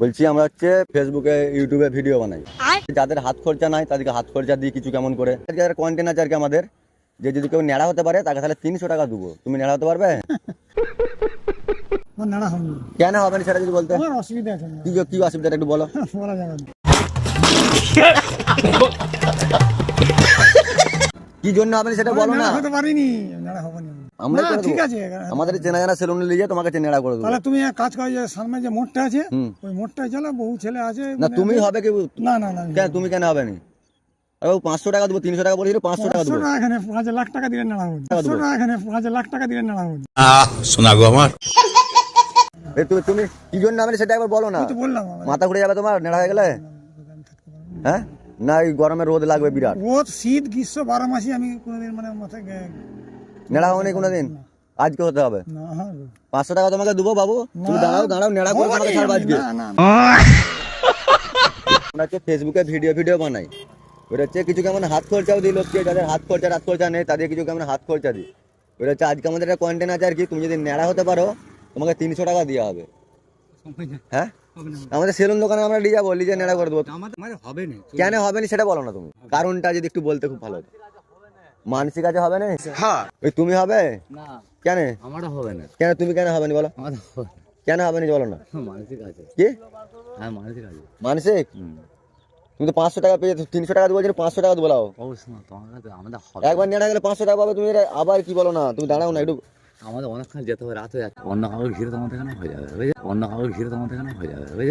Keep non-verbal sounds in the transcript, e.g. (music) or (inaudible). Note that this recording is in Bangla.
বলছি আমরা হচ্ছে ফেসবুকে ইউটিউবে ভিডিও বানাই। যাদের হাত খরচা নাই তাদেরকে হাত খরচা দিই কিছু কেমন করে? যাদের কন্টেন্ট আছে আর কি আমাদের যে যদি কেউ নেড়া হতে পারে তাকে তাহলে তিনশো টাকা দেবো। তুমি নেড়া হতে পারবে? কেন হবে না সেটা যদি বলতে? অসুবিধা আছে কি কি অসুবিধাটা একটু বলো। (laughs) বলা যাবে না। (laughs) কি জন্য হবে না সেটা বলো না হতে পারিনি নাড়া হবে না আমরা না, ঠিক আছে আমাদের চেনা জানা সেলুন নিয়ে তোমাকে নেড়া করে দেবো তাহলে তুমি এক কাজ করো যে সামনে যে মোড়টা আছে ওই মোড়টায় চলো বহু ছেলে আছে না মানে- তুমি হবে কি না না না কেন তুমি কেন হবে না আরে পাঁচশো টাকা দেবো তিনশো টাকা বলেছিল পাঁচশো টাকা দেবো টাকা এখানে পাঁচ লাখ টাকা দিলে নাড়া হবে পাঁচশো। টাকা এখানে পাঁচ লাখ টাকা দিলে নাড়া হবে আহ শোনা গো আমার এ তুমি তুমি কি জন্য না সেটা একবার বলো না তো বললাম মাথা ঘুরে যাবে তোমার নেড়া হয়ে গেলে হ্যাঁ না এই গরমে রোদ লাগবে বিরাট। রোদ শীত গ্রীষ্ম বারো মাসি আমি কোনোদিন মানে মাথায় নেড়া হয়নি কোনোদিন? আজকে হতে হবে? পাঁচশো টাকা তোমাকে দেবো বাবু? তুমি দাঁড়াও দাঁড়াও নেড়া করে তোমাকে ছাড়বো আজকে। না না আমরা হচ্ছে ফেসবুকে ভিডিও ভিডিও বানাই। ওটা হচ্ছে কিছু কেমন হাত খরচাও দিই লোককে যাদের হাত খরচা হাত খরচা নেই তাদের কিছু কেমন হাত খরচা দিই। ওটা হচ্ছে আজকে আমাদের একটা কন্টেন্ট আছে আর কি তুমি যদি নেড়া হতে পারো তোমাকে তিনশো টাকা দেওয়া হবে। হ্যাঁ? আমাদের সেলুন দোকানে আমরা নিয়ে যাব নিজে নেড়া করে দেবো। আমার হবে না কেন হবে না সেটা বলো না তুমি। কারণটা যদি একটু বলতে খুব ভালো হতো। মানসিক আছে হবে না? হ্যাঁ। ওই তুমি হবে? না। কেন? আমারও হবে না। কেন তুমি কেন হবে না বলো? কেন হবে না বলো না? মানসিক আছে। কি? হ্যাঁ মানসিক আছে। মানসিক? তুমি তো পাঁচশো টাকা পেয়ে তিনশো টাকা দেবো বলছো পাঁচশো টাকা দেবো লাও অবশ্যই না তোমার কাছে আমাদের একবার নেড়া গেলে পাঁচশো টাকা পাবে তুমি আবার কি বলো না তুমি দাঁড়াও না একটু আমাদের অনেকক্ষণ যেতে হবে, রাত হয়ে যাচ্ছে। অন্য কাউকে ঘিরে তোমাদের এখানে হয়ে যাবে অন্য কাউকে ঘিরে তোমাদের এখানে হয়ে যাবে।